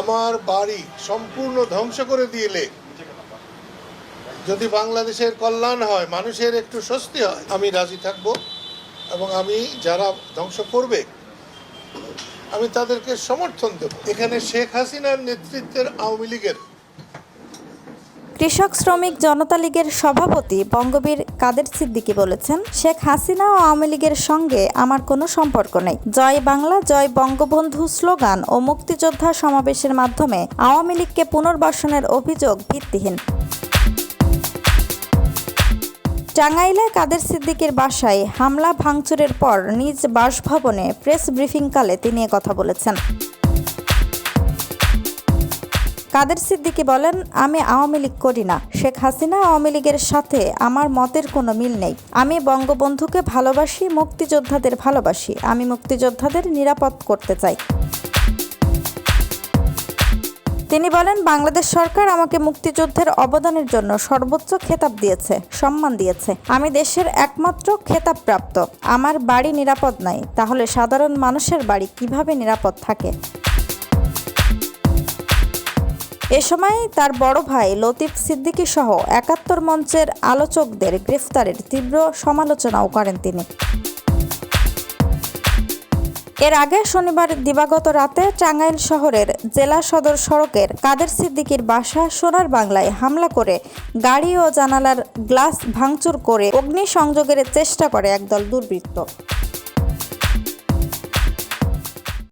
আমার বাড়ি সম্পূর্ণ ধ্বংস করে দিলে। যদি বাংলাদেশের কল্যাণ হয়, মানুষের একটু স্বস্তি হয়, আমি রাজি থাকব এবং আমি যারা ধ্বংস করবে, আমি তাদেরকে সমর্থন দেব। এখানে শেখ হাসিনার নেতৃত্বের আওয়ামী লীগের কৃষক শ্রমিক জনতা লীগের সভাপতি বঙ্গবীর কাদের সিদ্দিকী বলেছেন, শেখ হাসিনা ও আওয়ামী লীগের সঙ্গে আমার কোনো সম্পর্ক নেই। জয় বাংলা, জয় বঙ্গবন্ধু স্লোগান ও মুক্তিযোদ্ধা সমাবেশের মাধ্যমে আওয়ামী লীগকে পুনর্বাসনের অভিযোগ ভিত্তিহীন। টাঙ্গাইলে কাদের সিদ্দিকীর বাসায় হামলা ভাঙচুরের পর নিজ বাসভবনে প্রেস ব্রিফিংকালে তিনি কথা বলেছেন। কাদের সিদ্দিকী বলেন, আমি আওয়ামী লীগ করি না। শেখ হাসিনা আওয়ামী লীগের সাথে আমার মতের কোনো মিল নেই। আমি বঙ্গবন্ধুকে ভালোবাসি, মুক্তিযোদ্ধাদের ভালোবাসি। আমি মুক্তিযোদ্ধাদের নিরাপদ করতে চাই। তিনি বলেন, বাংলাদেশ সরকার আমাকে মুক্তিযুদ্ধের অবদানের জন্য সর্বোচ্চ খেতাব দিয়েছে, সম্মান দিয়েছে। আমি দেশের একমাত্র খেতাবপ্রাপ্ত। আমার বাড়ি নিরাপদ নাই। তাহলে সাধারণ মানুষের বাড়ি কীভাবে নিরাপদ থাকে? এ সময় তার বড় ভাই লতিফ সিদ্দিকী সহ একাত্তর মঞ্চের আলোচকদের গ্রেফতারের তীব্র সমালোচনাও করেন তিনি। এর আগে শনিবার দিবাগত রাতে টাঙ্গাইল শহরের জেলা সদর সড়কের কাদের সিদ্দিকীর বাসা সোনার বাংলায় হামলা করে গাড়ি ও জানালার গ্লাস ভাঙচুর করে অগ্নিসংযোগের চেষ্টা করে একদল দুর্বৃত্ত।